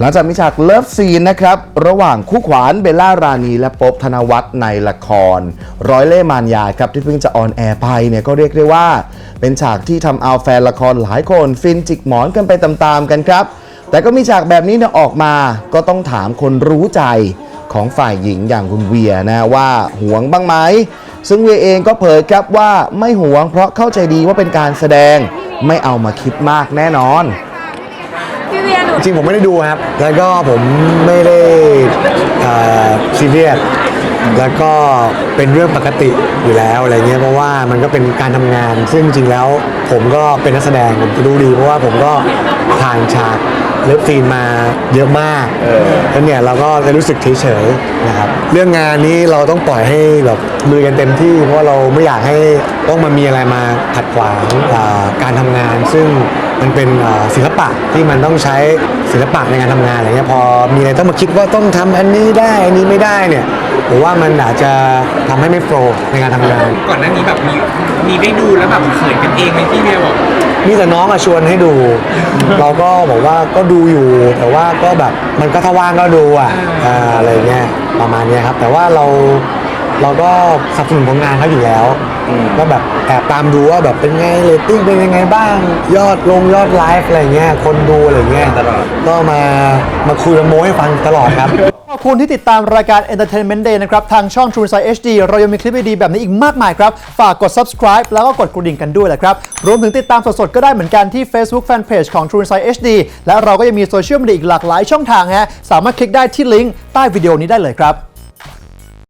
หลังจากมีฉากเลิฟซีนนะครับ ระหว่างคู่ขวานเบลล่ารานีและป๊บธนวัฒน์ในละคร ร้อยเล่ห์มานยาครับที่เพิ่งจะออนแอร์ไปเนี่ยก็เรียกได้ว่า เป็นฉากที่ทำเอาแฟนละครหลายคนฟินจิกหมอนกันไปตามๆกันครับ แต่ก็มีฉากแบบนี้เนี่ยออกมาก็ต้องถามคนรู้ใจของฝ่ายหญิงอย่างคุณเวียนะว่าหวงบ้างไหมซึ่งเวียเองก็เผยครับว่าไม่หวงเพราะเข้าใจดีว่าเป็นการแสดงไม่เอามาคิดมากแน่นอน พี่เวียหนูจริงผมไม่ได้ดูครับ แล้วก็ผมไม่ได้ซีเรียส แล้วก็เป็นเรื่องปกติอยู่แล้วอะไรเงี้ย เพราะว่ามันก็เป็นการทำงาน ซึ่งจริงแล้ว ผมก็เป็นนักแสดงผมจะรู้ดี เพราะว่าผมก็ผ่านฉากเลิฟซีนมาเยอะมากแล้วเนี่ยเราก็จะรู้สึกเฉยๆนะครับ เรื่องงานนี้เราต้องปล่อยให้แบบมือกันเต็มที่ เพราะเราไม่อยากให้ต้องมามีอะไรมาขัดขวางอ่าการทำงาน ซึ่ง มันเป็นเอ่อศิลปะที่มันต้องใช้ศิลปะในการทำงานอะไรเงี้ยพอมีอะไรต้องมาคิดว่าต้องทำอันนี้ได้อันนี้ไม่ได้เนี่ยผมว่ามันอาจจะทำให้ไม่โปรในการทำงาน ก่อนหน้านี้แบบมีมีได้ดูแล้วแบบเขินกันเองไหมที่เวียบอกมีแต่น้องอะชวนให้ดู เราก็บอกว่าก็ดูอยู่ แต่ว่าก็แบบมันก็ถ้าว่างก็ดูอะอ่าอะไรเงี้ยประมาณเนี้ยครับ แต่ว่าเราเราก็สนับสนุนผลงานเขาอยู่แล้ว ก็แบบแอบตามดูว่าแบบเป็นไงเรตติ้งเป็นยังไงบ้าง ยอดลงยอดไลฟ์อะไรเงี้ยคนดูอะไรเงี้ยก็มามาคุยมาโม้ให้ฟังตลอดครับ ขอบคุณที่ติดตามรายการ Entertainment Day นะครับ ทางช่อง True Insight HD เรายังมีคลิปดีๆแบบนี้อีกมากมายครับ ฝากกด subscribe แล้วก็กดกระดิ่งกันด้วยแหละครับ รวมถึงติดตามสดๆ ก็ได้เหมือนกันที่ Facebook Fanpage ของ True Insight HD และเราก็ยังมีโซเชียลมีเดียอีกหลากหลายช่องทางฮะสามารถคลิกได้ที่ลิงก์ใต้วิดีโอนี้ได้เลยครับ